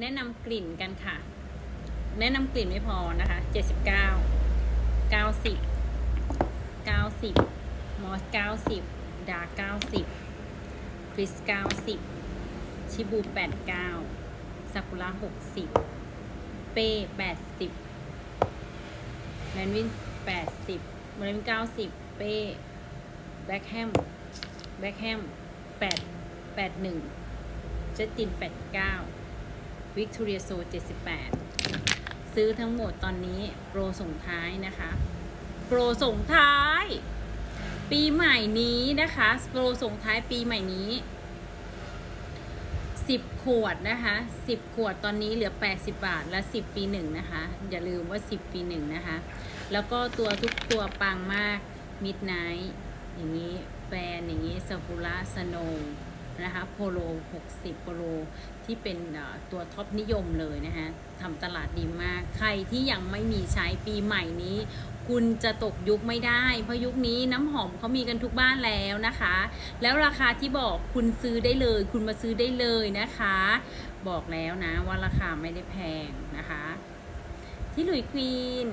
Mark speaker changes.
Speaker 1: แนะนำกลิ่นกันค่ะ แนะนำกลิ่นไม่พอนะคะ 79 90 90 มอส 90 ดา 90 คริส 90 ชิบู 89 ซากุระ 60 เป้ 80 แมนวิน 80แมนวิน90 เป้ แบ็คแฮม แบ็คแฮม 8 81 เจติน 89 วิกตอเรียโซ78 ซื้อทั้งหมดตอนนี้โปรส่งท้ายนะคะ โปรส่งท้าย ปีใหม่นี้นะคะ โปรส่งท้ายปีใหม่นี้ 10 ขวดนะคะ 10 ขวดตอนนี้เหลือ 80 บาทและ 10 ปีหนึ่งนะคะ อย่าลืมว่า 10 ปีหนึ่งนะคะ แล้วก็ตัวทุกตัวปังมากมิดไนท์อย่างนี้แฟนอย่างนี้ซากุระสโน นะคะโพโล 60โพโล ที่เป็นตัวท็อปนิยมเลยนะคะทำตลาดดีมาก ใครที่ยังไม่มีใช้ปีใหม่นี้ คุณจะตกยุคไม่ได้ เพราะยุคนี้น้ำหอมเขามีกันทุกบ้านแล้วนะคะ แล้วราคาที่บอกคุณซื้อได้เลย คุณมาซื้อได้เลยนะคะ บอกแล้วนะว่าราคาไม่ได้แพงนะคะ ที่หลุยควีน